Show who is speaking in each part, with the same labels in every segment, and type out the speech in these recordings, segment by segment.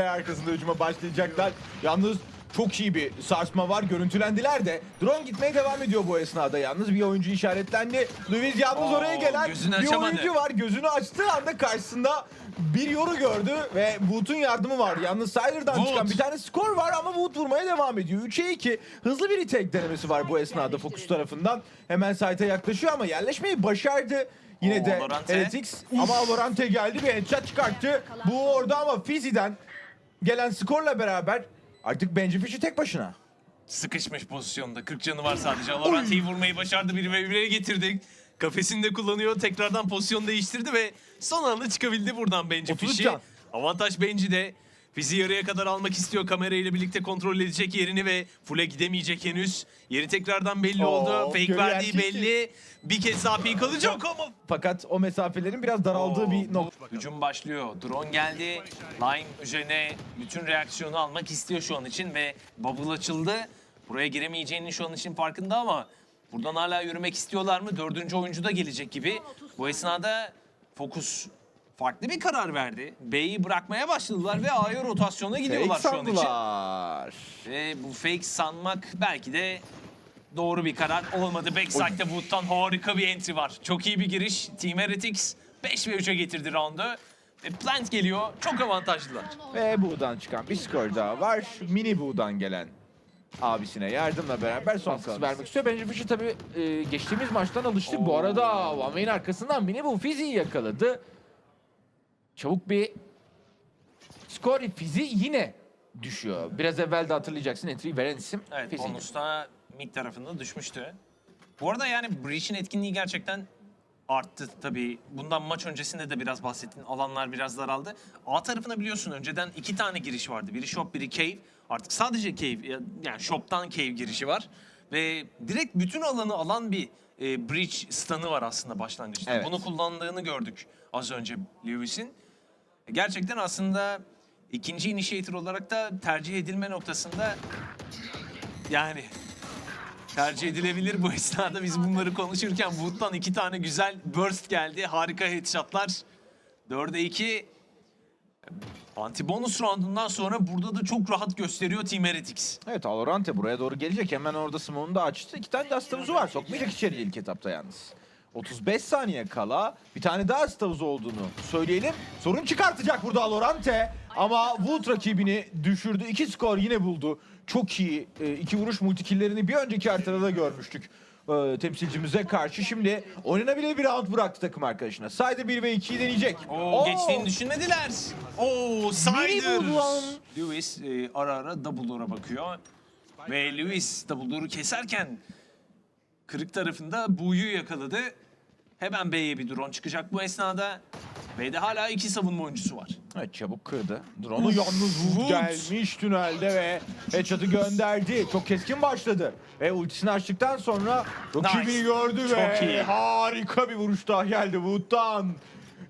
Speaker 1: ve arkasında hücuma başlayacaklar. Yalnız çok iyi bir sarsma var. Görüntülendiler de. Drone gitmeye devam ediyor bu esnada yalnız. Bir oyuncu işaretlendi. Luis yalnız
Speaker 2: Oo,
Speaker 1: oraya gelen
Speaker 2: gözünü
Speaker 1: bir
Speaker 2: açamadı.
Speaker 1: oyuncu var. Gözünü açtığı anda karşısında bir yoru gördü ve Wood'un yardımı var. Yalnız Siler'dan
Speaker 2: Wood.
Speaker 1: çıkan bir tane skor var ama Wood vurmaya devam ediyor. 3'e 2. Hızlı bir retake denemesi var bu esnada Focus tarafından. Hemen site'e yaklaşıyor ama yerleşmeyi başardı. Yine
Speaker 2: Oo,
Speaker 1: de
Speaker 2: Valorante.
Speaker 1: Ama Valorante geldi bir headshot çıkarttı. Bu orada ama Fizi'den gelen skorla beraber artık Benji Fish'i tek başına.
Speaker 2: Sıkışmış pozisyonda. 40 canı var sadece. Laurenti'yi vurmayı başardı. Bir ve bire getirdik. Kafesini de kullanıyor. Tekrardan pozisyon değiştirdi ve son anda çıkabildi buradan Benji
Speaker 1: 33
Speaker 2: Fişi.
Speaker 1: can.
Speaker 2: Avantaj Benji'de. Fizi yarıya kadar almak istiyor. Kamerayla birlikte kontrol edecek yerini ve full'e gidemeyecek henüz. Yeri tekrardan belli
Speaker 1: Oo,
Speaker 2: oldu. Fake
Speaker 1: görüyor
Speaker 2: verdiği belli. Bir kez daha peek alacak ama
Speaker 1: Fakat o mesafelerin biraz daraldığı
Speaker 2: Oo,
Speaker 1: bir nokta.
Speaker 2: Hücum başlıyor. Drone geldi. Line üzerine bütün reaksiyonu almak istiyor şu an için ve bubble açıldı. Buraya giremeyeceğinin şu an için farkında ama buradan hala yürümek istiyorlar mı? Dördüncü oyuncu da gelecek gibi. Bu esnada Focus farklı bir karar verdi. B'yi bırakmaya başladılar ve A'ya rotasyona gidiyorlar
Speaker 1: Fake
Speaker 2: şu an için.
Speaker 1: sandılar.
Speaker 2: Ve bu fake sanmak belki de doğru bir karar olmadı. Backside'de Wood'dan harika bir entry var. Çok iyi bir giriş. Team Heretics 5 ve 3'e getirdi roundu. Ve Plant geliyor. Çok avantajlılar.
Speaker 1: Ve Buğ'dan çıkan bir skor daha var. Mini Buğ'dan gelen abisine yardımla beraber son kısmı vermek istiyor. Benji Fish'i tabii e, geçtiğimiz maçtan alıştık. Bu arada Way'in arkasından Mini Bu Fizi'yi yakaladı. Çabuk bir skor Fizi yine düşüyor. Biraz evvel de hatırlayacaksın entry veren isim
Speaker 2: Evet
Speaker 1: Fizi'ydi.
Speaker 2: bonusta mid tarafında düşmüştü. Bu arada yani Breach'in etkinliği gerçekten arttı tabii. Bundan maç öncesinde de biraz bahsettin. Alanlar biraz daraldı. A tarafına biliyorsun önceden iki tane giriş vardı. Biri shop, biri cave. Artık sadece cave, ya- yani shop'tan cave girişi var. Ve direkt bütün alanı alan bir e, breach stun'ı var aslında başlangıçta.
Speaker 1: Evet.
Speaker 2: Bunu kullandığını gördük az önce Lewis'in. Gerçekten aslında ikinci initiator olarak da tercih edilme noktasında yani tercih edilebilir bu esnada biz bunları konuşurken Wood'dan iki tane güzel burst geldi. Harika headshotlar. 4'e 2 anti bonus roundundan sonra burada da çok rahat gösteriyor Team Heretics.
Speaker 1: Evet Alorante buraya doğru gelecek. Hemen orada smoke'unu da açtı. İki tane de var. Sokmayacak içeri ilk etapta yalnız. 35 saniye kala bir tane daha astavuzu olduğunu söyleyelim. Sorun çıkartacak burada Alorante. Ama Wood rakibini düşürdü. İki skor yine buldu. Çok iyi e, iki vuruş multikillerini bir önceki haritada da görmüştük. e, temsilcimize karşı şimdi oynanabilir bir round bıraktı takım arkadaşına. Sayda 1 ve 2'yi deneyecek.
Speaker 2: Oo,
Speaker 1: Oo!
Speaker 2: geçtiğini düşünmediler. Oo, Sider.
Speaker 1: Bulldown.
Speaker 2: Lewis e, ara ara double door'a bakıyor. Ve Lewis double door'u keserken kırık tarafında Bu'yu yakaladı. Hemen B'ye bir drone çıkacak bu esnada. B'de hala iki savunma oyuncusu var.
Speaker 1: Evet çabuk kırdı. Drone'u yalnız Wood gelmiş tünelde ve headshot'ı gönderdi. Çok keskin başladı. Ve ultisini açtıktan sonra rakibini
Speaker 2: Nice.
Speaker 1: gördü
Speaker 2: Çok
Speaker 1: ve
Speaker 2: iyi.
Speaker 1: harika bir vuruş daha geldi Wood'dan.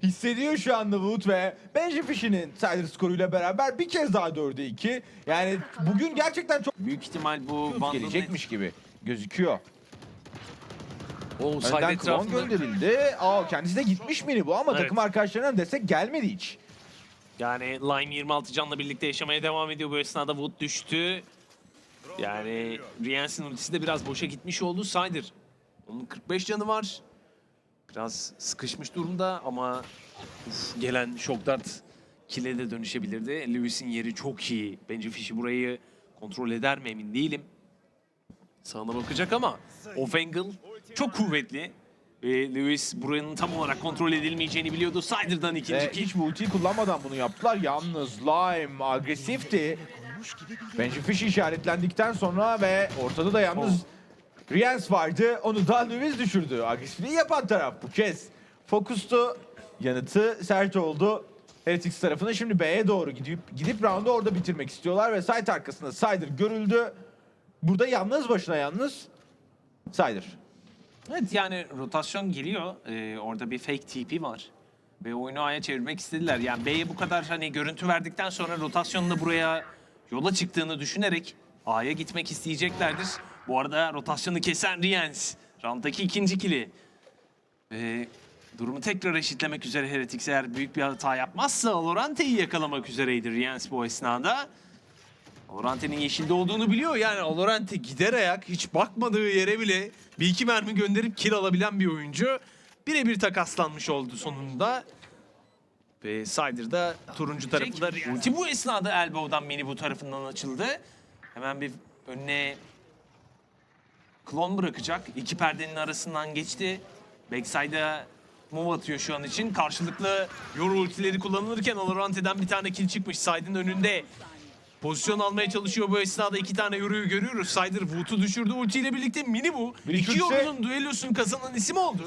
Speaker 1: Hissediyor şu anda Wood ve Benji Fish'inin Sider skoruyla beraber bir kez daha 4'e 2. Yani bugün gerçekten çok
Speaker 2: Büyük ihtimal bu
Speaker 1: gelecekmiş gibi gözüküyor.
Speaker 2: O side
Speaker 1: Önden
Speaker 2: etrafında.
Speaker 1: gönderildi. Aa kendisi de gitmiş miydi bu ama
Speaker 2: Evet.
Speaker 1: takım arkadaşlarından destek gelmedi hiç.
Speaker 2: Yani Lime 26 canla birlikte yaşamaya devam ediyor. Bu esnada Wood düştü. Yani Riens'in ultisi de biraz boşa gitmiş oldu. Sider. Onun 45 canı var. Biraz sıkışmış durumda ama uf, gelen shock dart kill'e de dönüşebilirdi. Lewis'in yeri çok iyi. Bence Fish'i burayı kontrol eder mi emin değilim. Sağına bakacak ama off angle çok kuvvetli. Ve Lewis buranın tam olarak kontrol edilmeyeceğini biliyordu. Sider'dan ikinci
Speaker 1: Ve
Speaker 2: kill.
Speaker 1: hiç bu ultiyi kullanmadan bunu yaptılar. Yalnız Lime agresifti. Benji Fish işaretlendikten sonra ve ortada da yalnız Riens vardı. Onu da Lewis düşürdü. Agresifliği yapan taraf bu kez. Fokustu. Yanıtı sert oldu. Heretics tarafına şimdi B'ye doğru gidip gidip roundu orada bitirmek istiyorlar ve site arkasında Sider görüldü. Burada yalnız başına yalnız Sider.
Speaker 2: Evet yani rotasyon geliyor. Ee, orada bir fake TP var. Ve oyunu A'ya çevirmek istediler. Yani B'ye bu kadar hani görüntü verdikten sonra rotasyonun da buraya yola çıktığını düşünerek A'ya gitmek isteyeceklerdir. Bu arada rotasyonu kesen Riens. Round'daki ikinci kili. Ee, Durumu tekrar eşitlemek üzere Heretics eğer büyük bir hata yapmazsa Alorante'yi yakalamak üzereydi Riens bu esnada. Alorante'nin yeşilde olduğunu biliyor yani Alorante gider ayak hiç bakmadığı yere bile bir iki mermi gönderip kill alabilen bir oyuncu. Birebir takaslanmış oldu sonunda. Ve Sider da turuncu tarafında ulti bu esnada Elbow'dan mini bu tarafından açıldı. Hemen bir önüne klon bırakacak. İki perdenin arasından geçti. Backside'a move atıyor şu an için. Karşılıklı yoru ultileri kullanılırken Alorante'den bir tane kill çıkmış. Side'ın önünde. Pozisyon almaya çalışıyor bu esnada iki tane yoruyu görüyoruz. Sider Wood'u düşürdü ultiyle birlikte mini bu.
Speaker 1: Bir
Speaker 2: İki yorunun düellosunu kazanan isim oldu.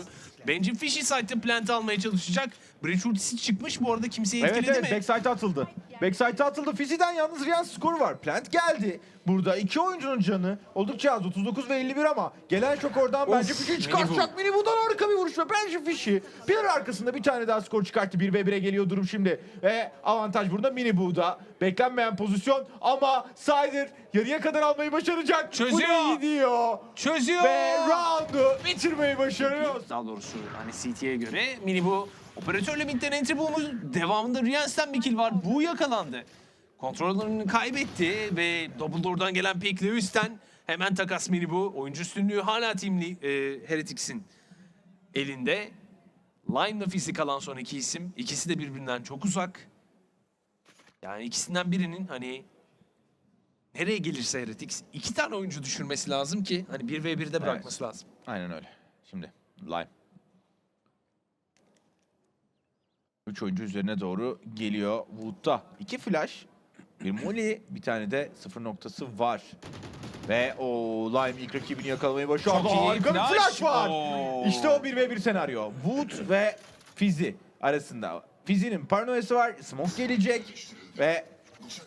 Speaker 2: Bence Fishy Side'ın plant almaya çalışacak. Bridge ultisi çıkmış bu arada kimseyi
Speaker 1: Evet
Speaker 2: etkiledi
Speaker 1: evet
Speaker 2: mi?
Speaker 1: backside'a atıldı. Backside'a atıldı. Fizi'den yalnız Riyan skoru var. Plant geldi. Burada iki oyuncunun canı oldukça az. 39 ve 51 ama gelen çok oradan
Speaker 2: Of,
Speaker 1: bence Fişi çıkartacak. Mini buradan harika bir vuruş ve bence Fişi. Bir arkasında bir tane daha skor çıkarttı. 1 ve 1'e geliyor durum şimdi. Ve avantaj burada Mini Bu'da. Beklenmeyen pozisyon ama Sider yarıya kadar almayı başaracak.
Speaker 2: Çözüyor.
Speaker 1: Bu da iyi diyor.
Speaker 2: Çözüyor.
Speaker 1: Ve roundu bitirmeyi başarıyor.
Speaker 2: Daha doğrusu hani CT'ye göre mini bu operatörle midden entry bulmuş. Devamında Riens'ten bir kill var. Bu yakalandı. Kontrollerini kaybetti ve double door'dan gelen pick Lewis'ten hemen takas mini bu. Oyuncu üstünlüğü hala Team e, Heretics'in elinde. Lime'la fizik kalan son iki isim. İkisi de birbirinden çok uzak. Yani ikisinden birinin hani nereye gelirse Heretics iki tane oyuncu düşürmesi lazım ki hani 1v1'de bırakması lazım.
Speaker 1: Aynen öyle. Şimdi Lime. Üç oyuncu üzerine doğru geliyor Wood'da. İki flash, bir molly, bir tane de sıfır noktası var. Ve o Lime ilk rakibini yakalamayı başardı.
Speaker 2: Çok iyi
Speaker 1: Harika bir
Speaker 2: flash.
Speaker 1: flash var.
Speaker 2: Oo.
Speaker 1: İşte o 1 ve 1 senaryo. Wood ve Fizi arasında. Fizi'nin paranoyası var. Smoke gelecek ve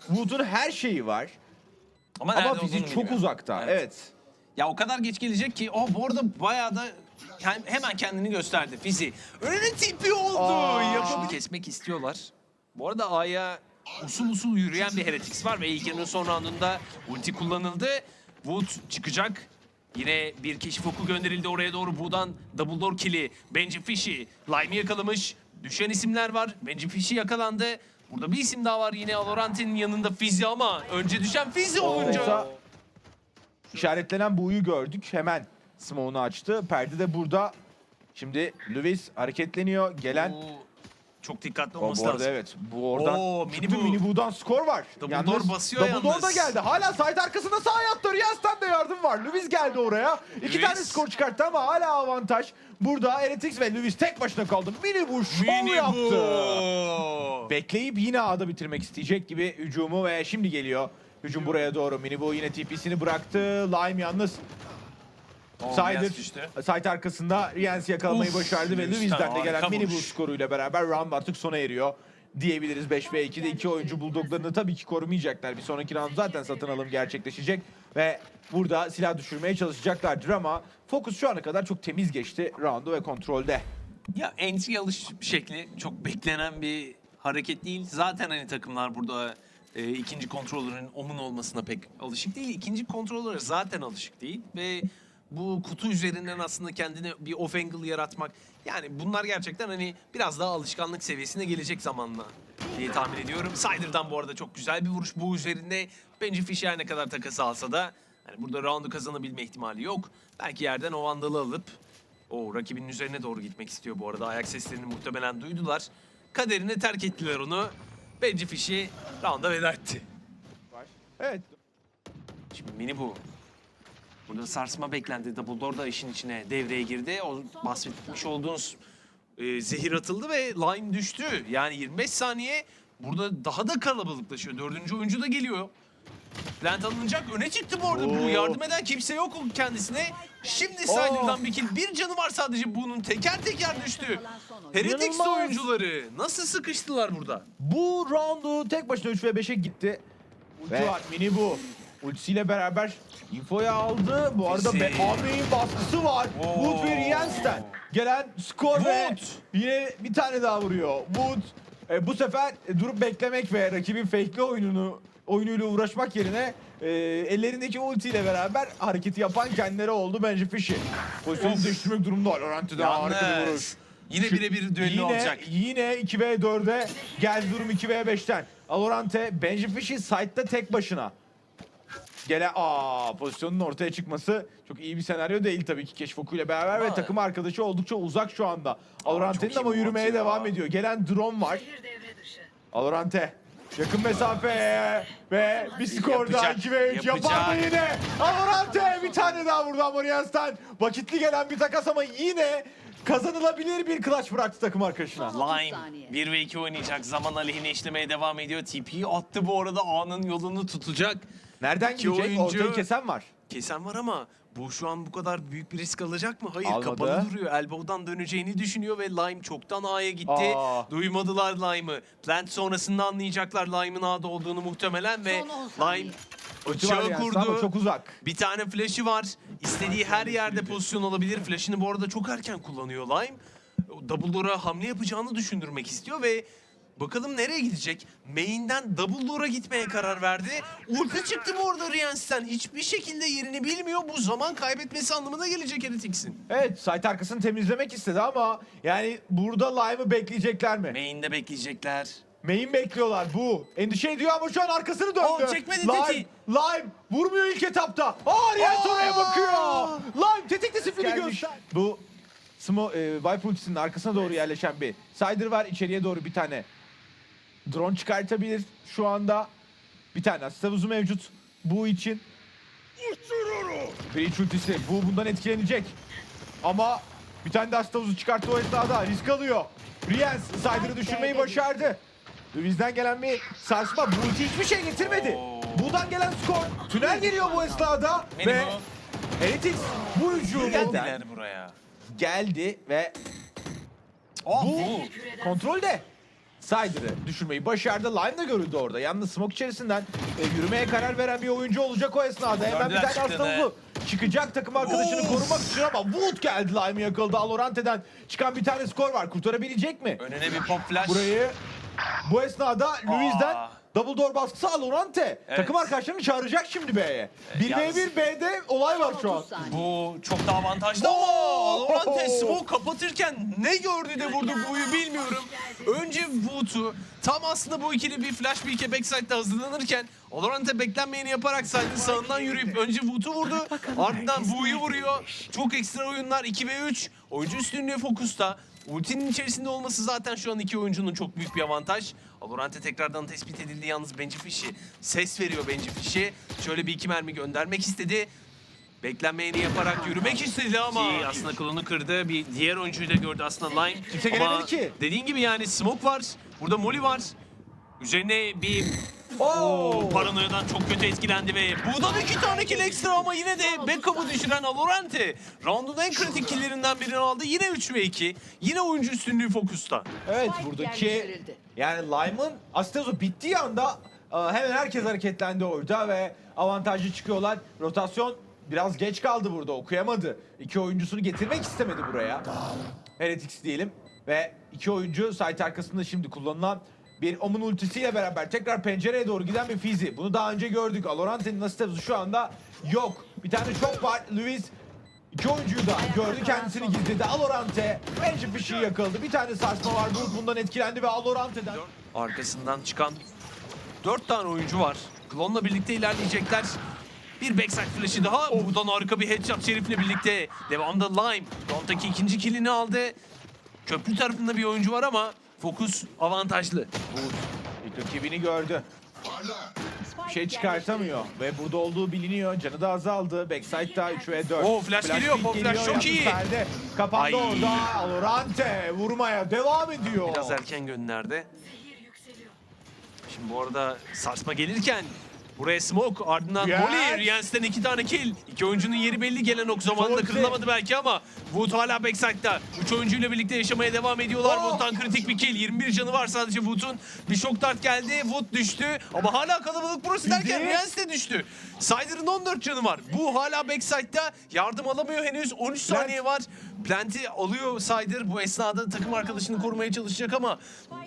Speaker 1: Wood'un her şeyi var.
Speaker 2: Ama,
Speaker 1: Ama
Speaker 2: nerede
Speaker 1: Fizi
Speaker 2: olduğunu
Speaker 1: çok
Speaker 2: bilmiyor.
Speaker 1: uzakta.
Speaker 2: Evet.
Speaker 1: evet.
Speaker 2: Ya o kadar geç gelecek ki o bu arada bayağı da hem- hemen kendini gösterdi Fizi. Önüne tipi oldu.
Speaker 1: Aa.
Speaker 2: Kesmek istiyorlar. Bu arada A'ya usul usul yürüyen bir Heretics var ve ilk yarının son roundunda ulti kullanıldı. Wood çıkacak. Yine bir keşif oku gönderildi oraya doğru. Wood'dan double door kill'i. Benji Fishy. Lime'i yakalamış. Düşen isimler var. Benji Fishy yakalandı. Burada bir isim daha var yine Alorante'nin yanında Fizi ama önce düşen Fizi olunca.
Speaker 1: İşaretlenen buğuyu gördük. Hemen smoke'unu açtı. Perde de burada. Şimdi Lewis hareketleniyor. Gelen
Speaker 2: Bu çok dikkatli olması
Speaker 1: bu arada
Speaker 2: lazım.
Speaker 1: evet. Bu oradan
Speaker 2: Oo,
Speaker 1: çıktı.
Speaker 2: mini bu.
Speaker 1: mini bu'dan skor var.
Speaker 2: Double door basıyor
Speaker 1: double door
Speaker 2: yalnız.
Speaker 1: da geldi. Hala side arkasında sağ yattı. Riyaz'dan da yardım var. Lewis geldi oraya. İki
Speaker 2: Lewis.
Speaker 1: tane skor çıkarttı ama hala avantaj. Burada Heretics ve Lewis tek başına kaldı. Mini bu şov
Speaker 2: Mini
Speaker 1: yaptı.
Speaker 2: bu.
Speaker 1: Bekleyip yine A'da bitirmek isteyecek gibi hücumu ve şimdi geliyor. Hücum buraya doğru. Minibu yine TP'sini bıraktı. Lime yalnız
Speaker 2: Oo,
Speaker 1: Sider site arkasında Riens'i yakalamayı
Speaker 2: Uf,
Speaker 1: başardı ve de gelen mini boost skoruyla beraber round artık sona eriyor. Diyebiliriz 5 ve 2'de iki oyuncu Bulldog'larını tabii ki korumayacaklar. Bir sonraki round zaten satın alım gerçekleşecek ve burada silah düşürmeye çalışacaklardır ama fokus şu ana kadar çok temiz geçti roundu ve kontrolde.
Speaker 2: Ya entry alış şekli çok beklenen bir hareket değil. Zaten hani takımlar burada e, ikinci kontrolörün omun olmasına pek alışık değil. İkinci kontrolöre zaten alışık değil ve bu kutu üzerinden aslında kendine bir off angle yaratmak yani bunlar gerçekten hani biraz daha alışkanlık seviyesine gelecek zamanla diye tahmin ediyorum. Sider'dan bu arada çok güzel bir vuruş bu üzerinde. Bence Fischer ne kadar takası alsa da hani burada roundu kazanabilme ihtimali yok. Belki yerden o vandalı alıp o rakibinin üzerine doğru gitmek istiyor bu arada. Ayak seslerini muhtemelen duydular. Kaderine terk ettiler onu. Bence Fişi rounda veda etti.
Speaker 1: Evet.
Speaker 2: Şimdi mini bu. Burada sarsma beklendi. Double Door da işin içine devreye girdi. O bahsetmiş olduğunuz e, zehir atıldı ve line düştü. Yani 25 saniye burada daha da kalabalıklaşıyor. Dördüncü oyuncu da geliyor. Plant alınacak. Öne çıktı bu arada. Bu yardım eden kimse yok kendisine. Şimdi Sider'dan bir kill. Bir canı var sadece bunun. Teker teker düştü. Heretics
Speaker 1: İnanılmaz.
Speaker 2: oyuncuları nasıl sıkıştılar burada?
Speaker 1: Bu roundu tek başına 3 ve 5'e gitti.
Speaker 2: Ve-
Speaker 1: var mini bu. Ultisiyle beraber infoyu aldı. Bu arada
Speaker 2: Bizi-
Speaker 1: baskısı var.
Speaker 2: Oo.
Speaker 1: Wood ve Riens'ten gelen skor ve yine bir tane daha vuruyor. Wood e, bu sefer durup beklemek ve rakibin fake'li oyununu oyunuyla uğraşmak yerine e, ellerindeki ultiyle beraber hareketi yapan kendileri oldu bence Fishy. Pozisyonu değiştirmek durumunda. Laurenti'de harika bir vuruş.
Speaker 2: Yine birebir düello
Speaker 1: Yine,
Speaker 2: olacak.
Speaker 1: yine 2v4'e geldi durum 2v5'ten. Alorante, Benji Fish'i side'da tek başına. Gele aa pozisyonun ortaya çıkması çok iyi bir senaryo değil tabii ki Keşfoku ile beraber ve takım arkadaşı oldukça uzak şu anda. Alorante'nin ama yürümeye
Speaker 2: ya.
Speaker 1: devam ediyor. Gelen drone var. Alorante yakın mesafeye ve bir skor daha
Speaker 2: Yapacak,
Speaker 1: 2 3 yapar mı yine? Alorante bir tane daha vurdu Amorias'tan. Vakitli gelen bir takas ama yine kazanılabilir bir clutch bıraktı takım arkadaşına.
Speaker 2: Lime
Speaker 3: saniye.
Speaker 2: 1 ve 2 oynayacak. Zaman aleyhine işlemeye devam ediyor. TP'yi attı bu arada. A'nın yolunu tutacak.
Speaker 1: Nereden
Speaker 2: İki
Speaker 1: gidecek?
Speaker 2: oyuncu-
Speaker 1: Ortayı kesen var.
Speaker 2: Kesen var ama bu şu an bu kadar büyük bir risk alacak mı? Hayır
Speaker 1: Almadı.
Speaker 2: kapalı duruyor. Elbow'dan döneceğini düşünüyor ve Lime çoktan A'ya gitti.
Speaker 1: Aa.
Speaker 2: Duymadılar Lime'ı. Plant sonrasında anlayacaklar Lime'ın A'da olduğunu muhtemelen ve
Speaker 3: Son on saniye.
Speaker 2: Lime Bıçağı
Speaker 1: yani
Speaker 2: kurdu.
Speaker 1: ama çok uzak.
Speaker 2: Bir tane flash'ı var. İstediği her yerde pozisyon alabilir. Flash'ını bu arada çok erken kullanıyor Lime. Double door'a hamle yapacağını düşündürmek istiyor ve bakalım nereye gidecek? Main'den double door'a gitmeye karar verdi. Ulti çıktı bu arada Riyans'ten. Hiçbir şekilde yerini bilmiyor. Bu zaman kaybetmesi anlamına gelecek Heretics'in.
Speaker 1: Evet site arkasını temizlemek istedi ama yani burada Lime'ı bekleyecekler mi?
Speaker 2: Main'de bekleyecekler.
Speaker 1: Main bekliyorlar bu. Endişe ediyor ama şu an arkasını döndü.
Speaker 2: Aa, çekmedi
Speaker 1: Lime,
Speaker 2: tetiği.
Speaker 1: Lime vurmuyor ilk etapta. Aa! oraya bakıyor. Lime tetikli sifili
Speaker 2: Gelmiş.
Speaker 1: göster. Bu Smo, e, Viper ultisinin arkasına doğru yerleşen bir Sider var. İçeriye doğru bir tane drone çıkartabilir şu anda. Bir tane Astavuzu mevcut bu için. Breach ultisi bu bundan etkilenecek. Ama bir tane de Astavuzu çıkarttı o esnada risk alıyor. Riens Sider'ı düşürmeyi başardı. Bizden gelen bir sarsma. Bu ulti hiçbir şey getirmedi. Buradan gelen skor. Tünel geliyor bu esnada. Ve. Heretics bu hücumu
Speaker 2: Geldiler buraya.
Speaker 1: geldi ve
Speaker 2: Aa,
Speaker 1: bu kontrolde. Sider'ı düşürmeyi başardı. Lime de görüldü orada. Yalnız smoke içerisinden e, yürümeye karar veren bir oyuncu olacak o esnada. Hemen bir
Speaker 2: Gördüler
Speaker 1: tane
Speaker 2: çıktığını.
Speaker 1: Çıkacak takım arkadaşını
Speaker 2: Of.
Speaker 1: korumak için ama Wood geldi Lime'ı yakaladı. Alorante'den çıkan bir tane skor var. Kurtarabilecek mi?
Speaker 2: Önüne bir pop flash.
Speaker 1: Burayı bu esnada Luis'den
Speaker 2: Aa.
Speaker 1: double door baskısı Alorante.
Speaker 2: Evet.
Speaker 1: Takım arkadaşlarını çağıracak şimdi B'ye. 1v1 B'de olay var şu an.
Speaker 3: 30 saniye.
Speaker 2: Bu çok daha avantajlı ama! Laurent smoke kapatırken ne gördü de vurdu buyu bilmiyorum. Önce Wood'u tam aslında bu ikili bir flash bir iki backside'da hazırlanırken Laurent'e beklenmeyeni yaparak side'ın sağından yürüyüp önce Wood'u vurdu. Ardından buyu vuruyor. Çok ekstra oyunlar 2 ve 3. Oyuncu üstünlüğü fokusta. Ultinin içerisinde olması zaten şu an iki oyuncunun çok büyük bir avantaj. Alorante tekrardan tespit edildi yalnız Benji Fish'i ses veriyor Benji Fish'i. Şöyle bir iki mermi göndermek istedi. Beklenmeyeni yaparak yürümek istedi ama Ki aslında kolunu kırdı. Bir diğer oyuncuyu da gördü aslında Lime.
Speaker 1: Kimse gelemedi ki.
Speaker 2: Dediğin gibi yani smoke var. Burada Molly var. Üzerine bir
Speaker 1: Oo!
Speaker 2: paranoyadan çok kötü etkilendi ve buradan iki tane kill ekstra ama yine de backup'ı düşüren Alorante. Round'un en kritik killerinden birini aldı. Yine 3 ve 2. Yine oyuncu üstünlüğü fokusta.
Speaker 1: Evet buradaki yani Lime'ın Astazo bittiği anda e, hemen herkes hareketlendi orada ve avantajlı çıkıyorlar. Rotasyon biraz geç kaldı burada okuyamadı. İki oyuncusunu getirmek istemedi buraya. Heretics diyelim ve iki oyuncu site arkasında şimdi kullanılan bir Omun ultisiyle beraber tekrar pencereye doğru giden bir Fizi. Bunu daha önce gördük. Alorante'nin Astavuz'u şu anda yok. Bir tane şok var. Luis İki oyuncuyu da gördü kendisini gizledi. Alorante Benji Fish'i yakaladı. Bir tane sarsma var. Bulut bundan etkilendi ve Alorante'den
Speaker 2: Arkasından çıkan 4 tane oyuncu var. Klon'la birlikte ilerleyecekler. Bir backside flash'i daha. Buradan harika bir headshot Şerif'le birlikte. Devamda Lime. Round'daki ikinci killini aldı. Köprü tarafında bir oyuncu var ama fokus avantajlı.
Speaker 1: Bulut ilk rakibini gördü. Bir şey çıkartamıyor ve burada olduğu biliniyor. Canı da azaldı. Backside'da 3 ve 4.
Speaker 2: Oo, flash geliyor,
Speaker 1: peek
Speaker 2: pop flash çok
Speaker 1: Yalnız
Speaker 2: iyi.
Speaker 1: Perde kapandı
Speaker 2: Ay.
Speaker 1: orada. Alorante vurmaya devam ediyor.
Speaker 2: Biraz erken gönderdi. Şimdi bu arada sarsma gelirken buraya smoke ardından
Speaker 1: Yes.
Speaker 2: Molly. Riyans'ten iki tane kill. İki oyuncunun yeri belli gelen ok zamanında
Speaker 1: Forte.
Speaker 2: kırılamadı belki ama Wood hala backside'da. Üç oyuncuyla birlikte yaşamaya devam ediyorlar.
Speaker 1: Oh.
Speaker 2: Wood'dan kritik bir kill. 21 canı var sadece Wood'un. Bir şok dart geldi. Wood düştü ama hala kalabalık burası derken
Speaker 1: Bizi-
Speaker 2: de düştü. Sider'ın 14 canı var. Bu hala backside'da. Yardım alamıyor henüz. 13 saniye var. Plant'i alıyor Sider. Bu esnada takım arkadaşını korumaya çalışacak ama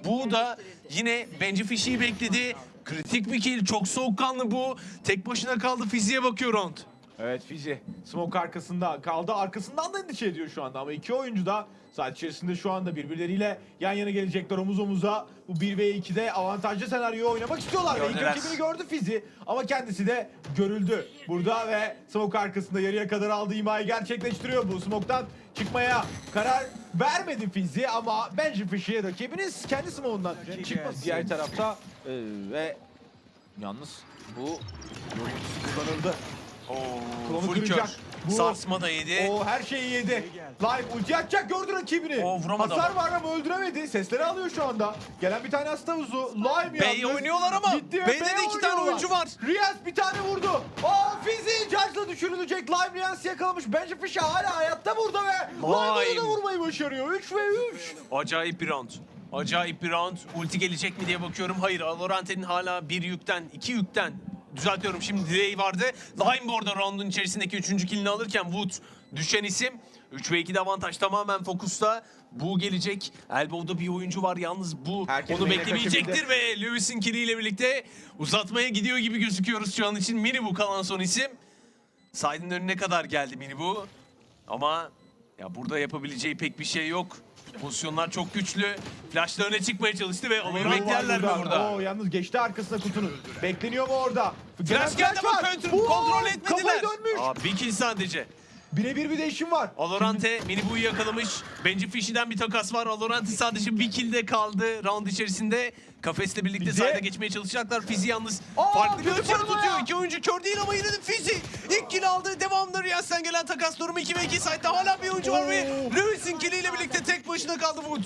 Speaker 2: bu da yine Benji Fish'i bekledi. Kritik bir kill. Çok soğukkanlı bu. Tek başına kaldı. Fiziğe bakıyor round.
Speaker 1: Evet Fizi smoke arkasında kaldı. Arkasından da endişe ediyor şu anda ama iki oyuncu da saat içerisinde şu anda birbirleriyle yan yana gelecekler omuz omuza. Bu 1 ve 2'de avantajlı senaryoyu oynamak istiyorlar. Ve ilk
Speaker 2: Gördüler.
Speaker 1: rakibini gördü Fizi ama kendisi de görüldü. Burada ve smoke arkasında yarıya kadar aldığı imayı gerçekleştiriyor. Bu smoke'tan çıkmaya karar vermedi Fizi ama bence Fişi rakibiniz kendi smoke'undan çıkmaz. Diğer tarafta e, ve yalnız bu kullanıldı.
Speaker 2: Oo,
Speaker 1: Klonu
Speaker 2: full
Speaker 1: kıracak.
Speaker 2: kör.
Speaker 1: Bu-
Speaker 2: Sarsma da yedi.
Speaker 1: O her şeyi yedi. Live ulti atacak gördü rakibini.
Speaker 2: O vuramadı
Speaker 1: Hasar
Speaker 2: ama.
Speaker 1: var ama öldüremedi. Sesleri alıyor şu anda. Gelen bir tane hasta uzu. Live
Speaker 2: B'yi
Speaker 1: yalnız.
Speaker 2: oynuyorlar ama
Speaker 1: Gitti ve
Speaker 2: B'de de
Speaker 1: B'ye
Speaker 2: iki tane
Speaker 1: oynuyorlar.
Speaker 2: oyuncu var.
Speaker 1: Riyaz bir tane vurdu. Düşürülecek. Live Riyaz yakalamış. Bence Fisher hala hayatta burada ve Live'ı da
Speaker 2: Live.
Speaker 1: vurmayı başarıyor. 3 ve 3.
Speaker 2: Acayip bir round. Acayip bir round. Ulti gelecek mi diye bakıyorum. Hayır, Alorante'nin hala bir yükten, iki yükten düzeltiyorum. Şimdi delay vardı. Lime bu arada round'un içerisindeki üçüncü killini alırken Wood düşen isim. 3 ve 2'de avantaj tamamen fokusta. Bu gelecek. Elbow'da bir oyuncu var yalnız bu
Speaker 1: Herkes
Speaker 2: onu beklemeyecektir ve Lewis'in killiyle birlikte uzatmaya gidiyor gibi gözüküyoruz şu an için. Mini bu kalan son isim. Side'ın önüne kadar geldi Mini bu. Ama ya burada yapabileceği pek bir şey yok. Pozisyonlar çok güçlü. Flash'la öne çıkmaya çalıştı ve onu beklerler mi burada?
Speaker 1: Oo, yalnız geçti arkasına kutunun. Bekleniyor mu orada?
Speaker 2: Flash geldi ama
Speaker 1: Oo,
Speaker 2: kontrol etmediler.
Speaker 1: Kafayı dönmüş.
Speaker 2: Aa, bir kill sadece.
Speaker 1: Birebir bir değişim var.
Speaker 2: Alorante Minibu'yu yakalamış. Benji Fishy'den bir takas var. Alorante sadece bir killde kaldı round içerisinde. Kafesle birlikte
Speaker 1: Fizi.
Speaker 2: sayda geçmeye çalışacaklar. Fizi yalnız
Speaker 1: Aa,
Speaker 2: farklı bir
Speaker 1: vurma
Speaker 2: tutuyor. İki oyuncu kör değil ama yine de Fizi. İlk kill aldı. Devamında Riyaz'dan gelen takas durumu 2 ve 2 sayda hala bir oyuncu var ve. Lewis'in killiyle birlikte tek başına kaldı Wood.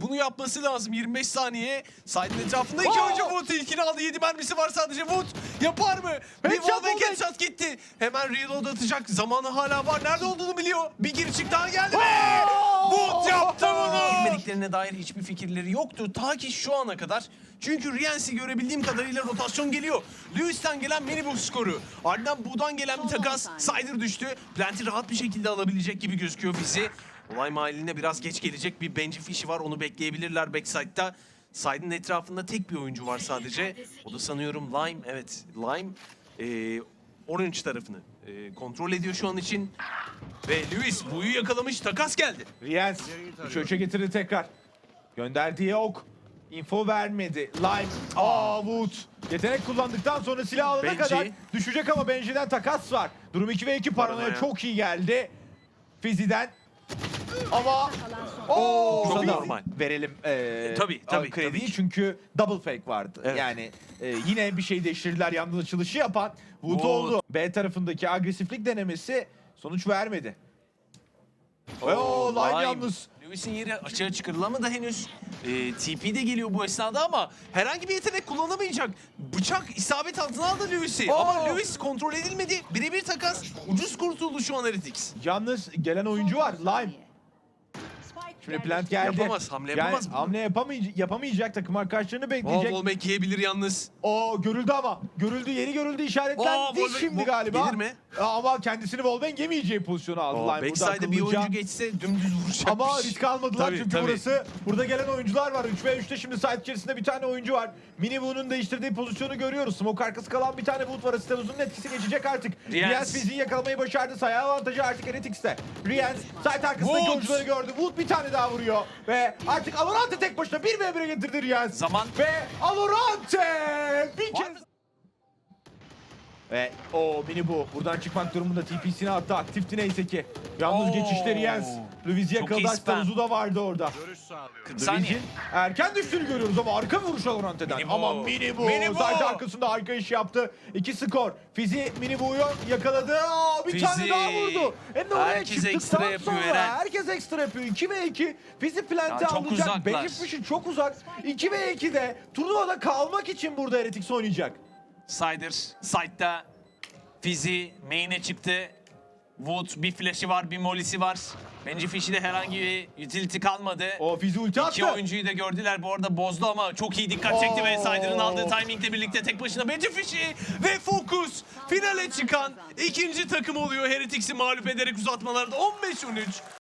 Speaker 2: Bunu yapması lazım 25 saniye. Side'ın etrafında iki oyuncu Wood ilkini aldı. 7 mermisi var sadece Wood. Yapar mı? Bir
Speaker 1: Headshot,
Speaker 2: wallbang
Speaker 1: wallbang.
Speaker 2: headshot gitti. Hemen reload atacak. Zamanı hala var. Nerede olduğunu biliyor. Bir geri çık daha geldi ve
Speaker 1: Oo.
Speaker 2: Wood yaptı bunu. Bilmediklerine dair hiçbir fikirleri yoktu. Ta ki şu ana kadar. Çünkü Rienzi görebildiğim kadarıyla rotasyon geliyor. Lewis'ten gelen minibus skoru. Ardından Bu'dan gelen bir takas. Sider düştü. Plant'i rahat bir şekilde alabilecek gibi gözüküyor bizi. Olay mahalline biraz geç gelecek bir Benji Fish'i var. Onu bekleyebilirler backside'da. Side'ın etrafında tek bir oyuncu var sadece. O da sanıyorum Lime. Evet Lime eee Orange tarafını eee, kontrol ediyor şu an için. Ve Lewis Bu'yu yakalamış. Takas geldi.
Speaker 1: Riyaz 3 ölçe getirdi tekrar. Gönderdiği ok. Info vermedi. Lime. Aa Wood. Yetenek kullandıktan sonra silah alana
Speaker 2: Benji.
Speaker 1: kadar düşecek ama Benji'den takas var. Durum 2 ve 2 paranoya
Speaker 2: Paranoya.
Speaker 1: çok iyi geldi. Fizi'den. Ama Oo,
Speaker 2: Çok
Speaker 1: Fizi-
Speaker 2: normal.
Speaker 1: Verelim ee,
Speaker 2: Tabii, tabii,
Speaker 1: krediyi
Speaker 2: tabii
Speaker 1: çünkü double fake vardı.
Speaker 2: Evet.
Speaker 1: Yani ee, yine bir şey değiştirdiler yalnız açılışı yapan Wood
Speaker 2: Wood.
Speaker 1: oldu. B tarafındaki agresiflik denemesi sonuç vermedi. Oo, Lime yalnız.
Speaker 2: Lewis'in yeri açığa çıkarılamadı henüz. Ee, TP de geliyor bu esnada ama herhangi bir yetenek kullanamayacak. Bıçak isabet altına aldı Lewis'i.
Speaker 1: Oo.
Speaker 2: Ama Lewis kontrol edilmedi. Birebir takas. Ucuz kurtuldu şu an Heretics.
Speaker 1: Yalnız gelen oyuncu var. Lime. Şimdi plant geldi.
Speaker 2: Yapamaz, hamle yapamaz
Speaker 1: Yani
Speaker 2: mı?
Speaker 1: hamle yapamayacak, yapamayacak takım arkadaşlarını bekleyecek.
Speaker 2: Volmek yiyebilir yalnız.
Speaker 1: O görüldü ama. Görüldü, yeni görüldü işaretlendi
Speaker 2: Aa, Volbeck-
Speaker 1: şimdi galiba.
Speaker 2: gelir mi?
Speaker 1: Ama kendisini Volbeck yemeyeceği pozisyonu aldı.
Speaker 2: Oh,
Speaker 1: Lime burada
Speaker 2: Backside'e bir oyuncu geçse dümdüz vuracakmış.
Speaker 1: Ama risk almadılar
Speaker 2: Tabii,
Speaker 1: çünkü
Speaker 2: tabii.
Speaker 1: burası burada gelen oyuncular var. 3 ve 3'te şimdi site içerisinde bir tane oyuncu var. Mini Boo'nun değiştirdiği pozisyonu görüyoruz. Smoke arkası kalan bir tane Boot var. Stevuz'un etkisi geçecek artık.
Speaker 2: Riens.
Speaker 1: Fiziği yakalamayı başardı. Sayı avantajı artık Heretics'te. Riens site arkasındaki
Speaker 2: Wood.
Speaker 1: oyuncuları gördü. Wood bir tane daha vuruyor. Ve artık Alorante tek başına 1 ve 1'e getirdi Riens.
Speaker 2: Zaman.
Speaker 1: Ve Alorante bir kez... Ve o mini bu. Buradan çıkmak durumunda TP'sini attı. Aktifti neyse ki. Yalnız
Speaker 2: Oo.
Speaker 1: geçişte Riens. Luiz yakaladı.
Speaker 2: spam.
Speaker 1: Stavuzu da vardı orada.
Speaker 2: 40 saniye.
Speaker 1: Luiz'in erken düştüğünü görüyoruz ama arka vuruş Alorante'den.
Speaker 2: Mini bu.
Speaker 1: Ama mini bu.
Speaker 2: Mini bu.
Speaker 1: Sadece arkasında harika iş yaptı. İki skor. Fizi mini bu'yu yakaladı. Aa, bir
Speaker 2: Fizi.
Speaker 1: tane daha vurdu. Hem de oraya
Speaker 2: Herkes
Speaker 1: çıktıktan
Speaker 2: ekstra yapıyor
Speaker 1: sonra
Speaker 2: Eren.
Speaker 1: herkes ekstra yapıyor. 2 ve 2. Fizi plante
Speaker 2: Ya çok
Speaker 1: alacak.
Speaker 2: uzaklar.
Speaker 1: Fish'in çok uzak. 2 ve 2'de turnuvada kalmak için burada Heretics oynayacak.
Speaker 2: Sider, side'da Fizi main'e çıktı. Wood bir flash'i var, bir molisi var. Bence Fish'i herhangi bir utility kalmadı.
Speaker 1: O Fizi ulti
Speaker 2: İki
Speaker 1: attı.
Speaker 2: oyuncuyu da gördüler bu arada bozdu ama çok iyi dikkat çekti ve. Sider'ın aldığı timingle birlikte tek başına Bence Fish'i ve Focus finale çıkan ikinci takım oluyor Heretics'i mağlup ederek uzatmalarda 15-13.